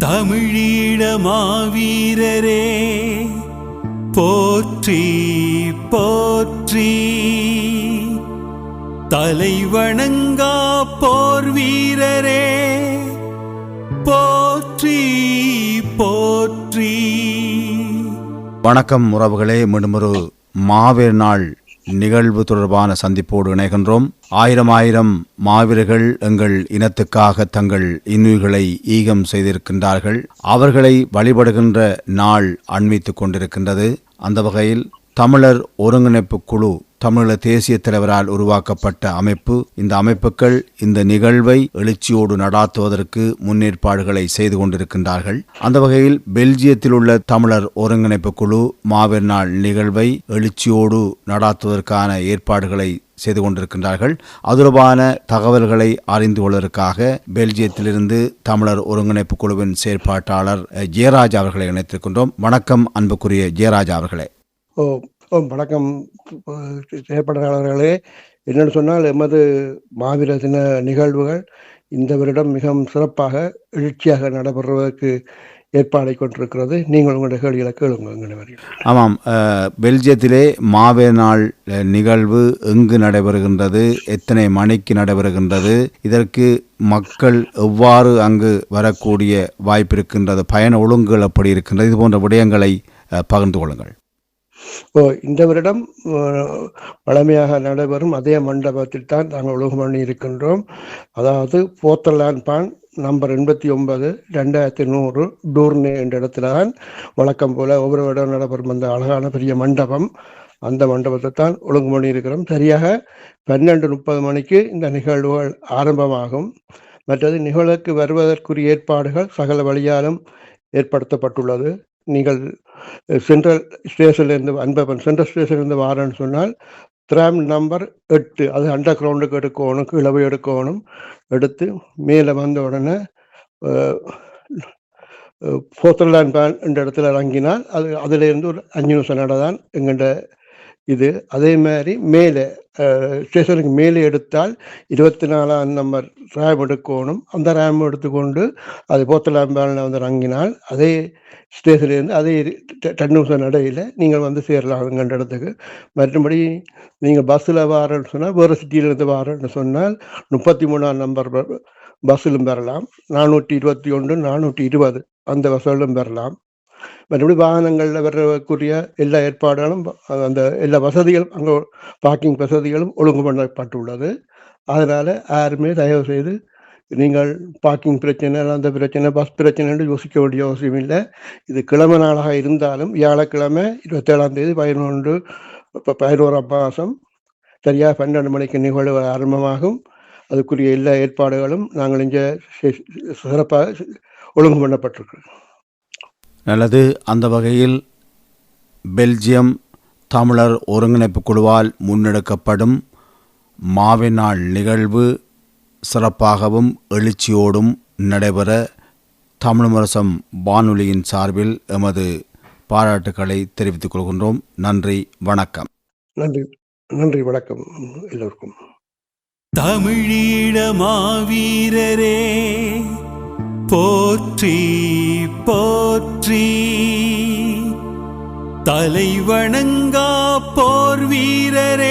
தமிழீழ மாவீரரே போற்றி போற்றி. தலை வணங்கா போர் வீரரே போற்றி போற்றி. வணக்கம் உறவுகளே மீண்டும் ஒரு மாவீர் நாள் நிகழ்வு தொடர்பான சந்திப்போடு இணைகின்றோம். ஆயிரம் ஆயிரம் மாவீரர்கள் எங்கள் இனத்துக்காக தங்கள் இன்னுயிர்களை ஈகம் செய்திருக்கின்றார்கள். அவர்களை வழிபடுகின்ற நாள் அண்மித்துக் கொண்டிருக்கின்றது. அந்த வகையில் தமிழர் ஒருங்கிணைப்பு குழு தமிழீழ தேசிய தலைவரால் உருவாக்கப்பட்ட அமைப்பு. இந்த அமைப்புகள் இந்த நிகழ்வை எழுச்சியோடு நடாத்துவதற்கு முன்னேற்பாடுகளை செய்து கொண்டிருக்கின்றார்கள். அந்த வகையில் பெல்ஜியத்தில் உள்ள தமிழர் ஒருங்கிணைப்பு குழு மாவீர் நாள் நிகழ்வை எழுச்சியோடு நடாத்துவதற்கான ஏற்பாடுகளை செய்து கொண்டிருக்கின்றார்கள். அது தகவல்களை அறிந்து கொள்வதற்காக பெல்ஜியத்திலிருந்து தமிழர் ஒருங்கிணைப்பு குழுவின் செயற்பாட்டாளர் ஜெயராஜ் அவர்களை இணைத்திருக்கின்றோம். வணக்கம் அன்புக்குரிய ஜெயராஜ் அவர்களே. ஓ வணக்கம் அஹ் என்னென்னு சொன்னால் எமது மாவீர தின நிகழ்வுகள் இந்த வருடம் மிகவும் சிறப்பாக எழுச்சியாக நடைபெறுவதற்கு ஏற்பாடை கொண்டிருக்கிறது. நீங்கள் உங்களுடைய கேள்விகளை கேளுங்க ஆமாம். பெல்ஜியத்திலே மாவே நாள் நிகழ்வு எங்கு நடைபெறுகின்றது எத்தனை மணிக்கு நடைபெறுகின்றது இதற்கு மக்கள் எவ்வாறு அங்கு வரக்கூடிய வாய்ப்பு இருக்கின்றது பயண ஒழுங்குகள் அப்படி இருக்கின்றது இது போன்ற விடயங்களை பகிர்ந்து கொள்ளுங்கள். ஓ இந்த வருடம் அஹ், வழமையாக நடைபெறும் அதே மண்டபத்தில் தான் நாங்கள் ஒழுங்கு பண்ணி இருக்கின்றோம். அதாவது போத்தலான் பான் நம்பர் எண்பத்தி ஒன்பது ரெண்டாயிரத்தி நூறு டூர்னே என்ற இடத்துல தான் வழக்கம் போல ஒவ்வொரு வருடம் நடைபெறும் அந்த அழகான பெரிய மண்டபம். அந்த மண்டபத்தை தான் ஒழுங்கு பண்ணி இருக்கிறோம். சரியாக பன்னெண்டு முப்பது மணிக்கு இந்த நிகழ்வுகள் ஆரம்பமாகும். மற்றது நிகழ்வுக்கு வருவதற்குரிய ஏற்பாடுகள் சகல வழியாலும் ஏற்படுத்தப்பட்டுள்ளது. நீங்கள் சென்ட்ரல் ஸ்டேஷன்லேருந்து அன்பப்பன் சென்ட்ரல் ஸ்டேஷன்லேருந்து வாரேன்னு சொன்னால் ட்ராம் நம்பர் எட்டு அது அண்டர் கிரவுண்டுக்கு எடுக்கணும் கிளவு எடுக்கணும். எடுத்து மேலே வந்த உடனே போத்தர்லாண்ட் பேன் என்ற இடத்துல இறங்கினால் அது அதிலேருந்து ஒரு அஞ்சு நிமிஷம் நட தான் எங்கள்ட இது. அதே மாதிரி மேலே ஸ்டேஷனுக்கு மேலே எடுத்தால் இருபத்தி நாலாம் நம்பர் ரேம் எடுக்கணும். அந்த ரேம் எடுத்துக்கொண்டு அது போத்தலாம் பேனில் வந்து இறங்கினால் அதே ஸ்டேஷன்லேருந்து அதே டென் நிமிஷம் நடையில் நீங்கள் வந்து சேரலாம் எங்கள்ட இடத்துக்கு. மற்றபடி நீங்கள் பஸ்ஸில் வரேன்னு சொன்னால் வேறு சிட்டியிலேருந்து வரேன்னு சொன்னால் முப்பத்தி மூணாம் நம்பர் பஸ்ஸிலும் பெறலாம். நானூற்றி இருபத்தி ஒன்று நானூற்றி இருபது அந்த வசலும் பெறலாம். மற்றபடி வாகனங்களில் வர்றக்கூடிய எல்லா ஏற்பாடுகளும் அந்த எல்லா வசதிகளும் அங்கே பார்க்கிங் வசதிகளும் ஒழுங்கு பண்ணப்பட்டுள்ளது அதனால் யாருமே தயவு செய்து நீங்கள் பார்க்கிங் பிரச்சனை அந்த பிரச்சனை பஸ் பிரச்சனைன்னு யோசிக்க வேண்டிய அவசியம் இல்லை. இது கிழமை நாளாக இருந்தாலும் வியாழக்கிழமை இருபத்தேழாம் தேதி பதினொன்று இப்போ பதினோராம் மாதம் சரியாக பன்னெண்டு மணிக்கு நிகழ்வு ஆரம்பமாகும். அதுக்குரிய எல்லா ஏற்பாடுகளும் நாங்கள் இங்கே சிறப்பாக ஒழுங்கு பண்ணப்பட்டிருக்கிறோம் நல்லது. அந்த வகையில் பெல்ஜியம் தமிழர் ஒருங்கிணைப்பு குழுவால் முன்னெடுக்கப்படும் மாவின் நாள் நிகழ்வு சிறப்பாகவும் எழுச்சியோடும் நடைபெற தமிழ் முரசம் வானொலியின் சார்பில் எமது பாராட்டுக்களை தெரிவித்துக் கொள்கின்றோம். நன்றி வணக்கம். நன்றி நன்றி வணக்கம் எல்லோருக்கும். தமிழீழ மாவீரரே போற்றி போற்றி. தலை வணங்கா போர் வீரரே